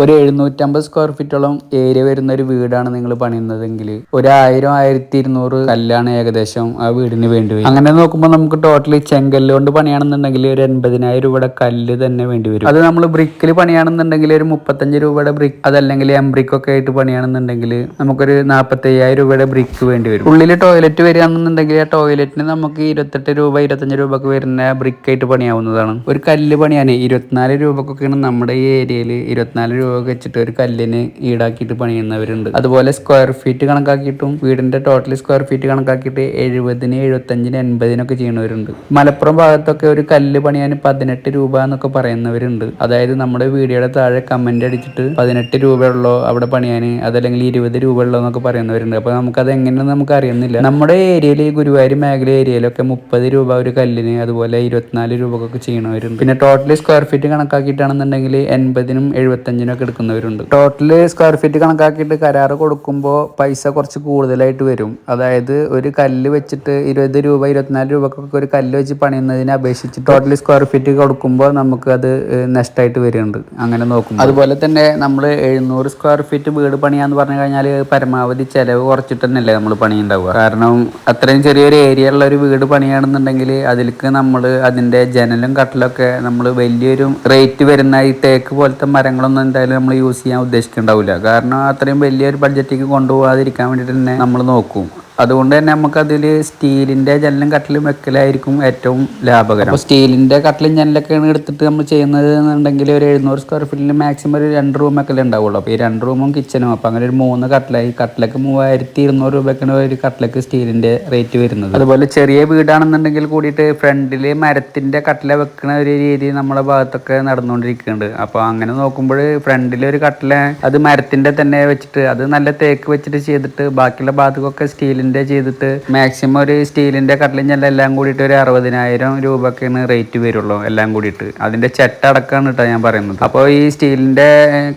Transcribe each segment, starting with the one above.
ഒരു എഴുന്നൂറ്റമ്പത് square ഫീറ്റോളം area വരുന്ന ഒരു വീടാണ് നിങ്ങൾ പണിയുന്നതെങ്കിൽ ഒരു ആയിരം ആയിരത്തി ഇരുന്നൂറ് കല്ലാണ് ഏകദേശം ആ വീടിന് വേണ്ടി വരും. അങ്ങനെ നോക്കുമ്പോൾ നമുക്ക് ടോട്ടലി ചെങ്കല്ല് കൊണ്ട് പണിയാണെന്നുണ്ടെങ്കിൽ ഒരു എൺപതിനായിരം രൂപയുടെ കല്ല് തന്നെ വേണ്ടി വരും. അത് നമ്മൾ ബ്രിക്കിൽ പണിയാണെന്നുണ്ടെങ്കിൽ ഒരു മുപ്പത്തഞ്ച് രൂപയുടെ ബ്രിക്ക് അതല്ലെങ്കിൽ എംബ്രിക്ക് ഒക്കെ ആയിട്ട് പണിയാണെന്നുണ്ടെങ്കിൽ നമുക്കൊരു നാൽപ്പത്തി അയ്യായിരം രൂപയുടെ ബ്രിക്ക് വേണ്ടി വരും. ഉള്ളിൽ ടോയ്ലറ്റ് വരികയാണെന്നുണ്ടെങ്കിൽ ആ ടോയ്ലറ്റിന് നമുക്ക് ഇരുപത്തെട്ട് രൂപ ഇരുപത്തഞ്ച് രൂപക്ക് വരുന്ന ബ്രിക്ക് ആയിട്ട് പണിയാവുന്നതാണ്. ഒരു കല്ല് പണിയാൻ ഇരുപത്തിനാല് രൂപക്കൊക്കെയാണ് നമ്മുടെ ഈ ഏരിയയിൽ ഇരുപത്തിനാല് രൂപ വെച്ചിട്ട് ഒരു കല്ലിന് ഈടാക്കിയിട്ട് പണിയുന്നവരുണ്ട്. അതുപോലെ സ്ക്വയർ ഫീറ്റ് കണക്കാക്കിയിട്ടും വീടിന്റെ ടോട്ടൽ സ്ക്വയർ ഫീറ്റ് കണക്കാക്കിയിട്ട് എഴുപതിന് എഴുപത്തഞ്ചിന് എൺപതിനൊക്കെ ചെയ്യുന്നവരുണ്ട്. മലപ്പുറം ഭാഗത്തൊക്കെ ഒരു കല്ല് പണിയാൻ പതിനെട്ട് രൂപ എന്നൊക്കെ പറയുന്നവരുണ്ട്. അതായത് നമ്മുടെ വീഡിയോയുടെ താഴെ കമന്റ് അടിച്ചിട്ട് പതിനെട്ട് രൂപയുള്ളോ അവിടെ പണിയാൻ അതല്ലെങ്കിൽ ഇരുപത് രൂപ ഉള്ളോ എന്നൊക്കെ പറയുന്നവരുണ്ട്. അപ്പൊ അത് എങ്ങനെയാണെന്ന് നമുക്ക് അറിയുന്നില്ല. നമ്മുടെ ഏരിയയിൽ ഗുരുവായൂർ മേഖല ഏരിയയിലൊക്കെ മുപ്പത് രൂപ ഒരു കല്ലിന് അതുപോലെ ഇരുപത്തിനാല് രൂപക്കൊക്കെ ചെയ്യണവരുണ്ട് പിന്നെ ടോട്ടലി സ്ക്വയർ ഫീറ്റ് കണക്കാക്കിയിട്ടാണെന്നുണ്ടെങ്കിൽ എൺപതിനും എഴുപത്തഞ്ചിനും ഒക്കെ എടുക്കുന്നവരുണ്ട്. ടോട്ടൽ സ്ക്വയർ ഫീറ്റ് കണക്കാക്കിയിട്ട് കരാറ് കൊടുക്കുമ്പോൾ പൈസ കുറച്ച് കൂടുതലായിട്ട് വരും. അതായത് ഒരു കല്ല് വെച്ചിട്ട് ഇരുപത് രൂപ ഇരുപത്തിനാല് രൂപക്കൊക്കെ ഒരു കല്ല് വെച്ച് പണിയുന്നതിനെ അപേക്ഷിച്ച് ടോട്ടൽ സ്ക്വയർ ഫീറ്റ് കൊടുക്കുമ്പോൾ നമുക്ക് അത് നഷ്ടമായിട്ട് വരുന്നുണ്ട് അങ്ങനെ നോക്കും അതുപോലെ തന്നെ നമ്മൾ എഴുന്നൂറ് സ്ക്വയർ ഫീറ്റ് വീട് പണിയാന്ന് പറഞ്ഞു കഴിഞ്ഞാൽ പരമാവധി ചെലവ് കുറച്ചിട്ട് തന്നെയല്ലേ നമ്മൾ പണി ഉണ്ടാവുക കാരണം അത്രയും ചെറിയൊരു ഏരിയ ഉള്ള ഒരു വീട് പണിയാണെന്നുണ്ടെങ്കിൽ അതിലേക്ക് നമ്മൾ അതിന്റെ ജനലും കട്ടിലൊക്കെ നമ്മൾ വലിയൊരു റേറ്റ് വരുന്ന ഈ തേക്ക് പോലത്തെ മരങ്ങളൊന്നും എന്തായാലും നമ്മൾ യൂസ് ചെയ്യാൻ ഉദ്ദേശിക്കുന്നുണ്ടാവില്ല കാരണം അത്രയും വലിയൊരു ബഡ്ജറ്റിലേക്ക് കൊണ്ടുപോകാതിരിക്കാൻ വേണ്ടിയിട്ട് തന്നെ നമ്മൾ നോക്കും. അതുകൊണ്ട് തന്നെ നമുക്കതിൽ സ്റ്റീലിന്റെ സ്റ്റീലിന്റെ ജനലും കട്ടിലും വെക്കലായിരിക്കും ഏറ്റവും ലാഭകരം. അപ്പോൾ സ്റ്റീലിന്റെ കട്ടിലും ജനലൊക്കെയാണ് എടുത്തിട്ട് നമ്മൾ ചെയ്യുന്നത് എന്നുണ്ടെങ്കിൽ ഒരു എഴുന്നൂറ് സ്ക്വയർ ഫീറ്റിൽ മാക്സിമം ഒരു രണ്ട് റൂമൊക്കെ ഉണ്ടാവുള്ളൂ. അപ്പോൾ ഈ രണ്ട് റൂമും കിച്ചനും അപ്പോൾ അങ്ങനെ ഒരു മൂന്ന് കട്ടിലായി കട്ടിലൊക്കെ മൂവായിരത്തി ഇരുന്നൂറ് രൂപയ്ക്കാണ് ഒരു കട്ടിലൊക്കെ സ്റ്റീലിന്റെ റേറ്റ് വരുന്നത്. അതുപോലെ ചെറിയ വീടാണെന്നുണ്ടെങ്കിൽ കൂടിയിട്ട് ഫ്രണ്ടിൽ മരത്തിന്റെ കട്ടില വെക്കുന്ന ഒരു രീതി നമ്മുടെ ഭാഗത്തൊക്കെ നടന്നുകൊണ്ടിരിക്കുന്നുണ്ട്. അപ്പോൾ അങ്ങനെ നോക്കുമ്പോൾ ഫ്രണ്ടിൽ ഒരു കട്ടില. അത് മരത്തിന്റെ തന്നെ വെച്ചിട്ട് അത് നല്ല തേക്ക് വെച്ചിട്ട് ചെയ്തിട്ട് ബാക്കിയുള്ള ഭാഗത്തൊക്കെ സ്റ്റീലിന്റെ ചെയ്തിട്ട് മാക്സിമം ഒരു സ്റ്റീലിന്റെ കട്ടിലും എല്ലാം കൂടിയിട്ട് ഒരു അറുപതിനായിരം രൂപക്കാണ് റേറ്റ് വരുള്ളൂ എല്ലാം കൂടിയിട്ട്. അതിന്റെ ചെട്ട അടക്കമാണ് കേട്ടോ ഞാൻ പറയുന്നത്. അപ്പോൾ ഈ സ്റ്റീലിന്റെ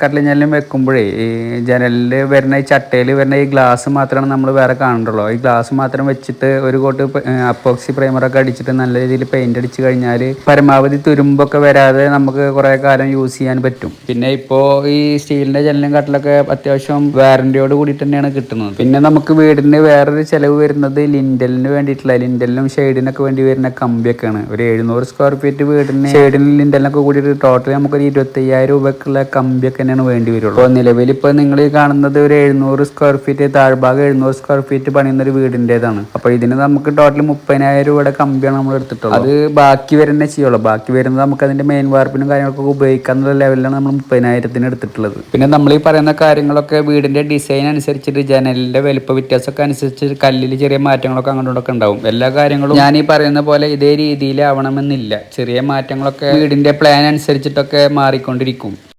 കട്ടിലും ജനലും വെക്കുമ്പോഴേ ഈ ജനലിൽ വരുന്ന ഈ ചട്ടയിൽ വരുന്ന ഈ ഗ്ലാസ് മാത്രമാണ് നമ്മൾ വേറെ കാണുന്നുള്ളൂ. ഈ ഗ്ലാസ് മാത്രം വെച്ചിട്ട് ഒരു കോട്ട് അപ്പോക്സി പ്രൈമറൊക്കെ അടിച്ചിട്ട് നല്ല രീതിയിൽ പെയിന്റ് അടിച്ച് കഴിഞ്ഞാൽ പരമാവധി തുരുമ്പൊക്കെ വരാതെ നമുക്ക് കുറേ കാലം യൂസ് ചെയ്യാൻ പറ്റും. പിന്നെ ഇപ്പോൾ ഈ സ്റ്റീലിന്റെ ജനലും കട്ടിലൊക്കെ അത്യാവശ്യം വാറന്റിയോട് കൂടി തന്നെയാണ് കിട്ടുന്നത്. പിന്നെ നമുക്ക് വീടിന് വേറൊരു ചിലവ് വരുന്നത് ലിൻഡലിന് വേണ്ടിയിട്ടുള്ള ലിൻഡലിനും ഷെയ്ഡിനൊക്കെ വേണ്ടി വരുന്ന കമ്പിയൊക്കെയാണ്. ഒരു എഴുന്നൂറ് സ്ക്വയർ ഫീറ്റ് വീടിന് ഷെയ്ഡിനും ലിൻഡലിനൊക്കെ കൂടിയിട്ട് ടോട്ടൽ നമുക്കൊരു ഇരുപത്തി അയ്യായിരം രൂപക്കുള്ള കമ്പിയൊക്കെ തന്നെയാണ് വേണ്ടി വരുള്ളൂ. അപ്പോൾ നിലവിൽ ഇപ്പോൾ നിങ്ങൾ ഈ കാണുന്നത് ഒരു എഴുന്നൂറ് സ്ക്വയർ ഫീറ്റ് താഴ്ഭാഗം എഴുന്നൂറ് സ്ക്വയർ ഫീറ്റ് പണിയുന്ന ഒരു വീടിന്റെതാണ്. അപ്പോൾ ഇതിന് നമുക്ക് ടോട്ടൽ മുപ്പതിനായിരം രൂപയുടെ കമ്പിയാണ് നമ്മൾ എടുത്തിട്ടുള്ളത്. അത് ബാക്കി വരുന്നേ ചെയ്യുള്ളൂ. ബാക്കി വരുന്നത് നമുക്ക് അതിന്റെ മെയിൻ വാർപ്പിനും കാര്യങ്ങളൊക്കെ ഉപയോഗിക്കാന്നുള്ള ലെവലിലാണ് നമ്മൾ മുപ്പതിനായിരത്തിന് എടുത്തിട്ടുള്ളത്. പിന്നെ നമ്മൾ ഈ പറയുന്ന കാര്യങ്ങളൊക്കെ വീടിന്റെ ഡിസൈൻ അനുസരിച്ചിട്ട് ജനലിന്റെ വലുപ്പ വ്യത്യാസമൊക്കെ അനുസരിച്ച് കല്ലിൽ ചെറിയ മാറ്റങ്ങളൊക്കെ അങ്ങോട്ടൊക്കെ ഉണ്ടാവും. എല്ലാ കാര്യങ്ങളും ഞാൻ ഈ പറയുന്ന പോലെ ഇതേ രീതിയിലാവണമെന്നില്ല. ചെറിയ മാറ്റങ്ങളൊക്കെ വീടിന്റെ പ്ലാൻ അനുസരിച്ചിട്ടൊക്കെ മാറിക്കൊണ്ടിരിക്കും.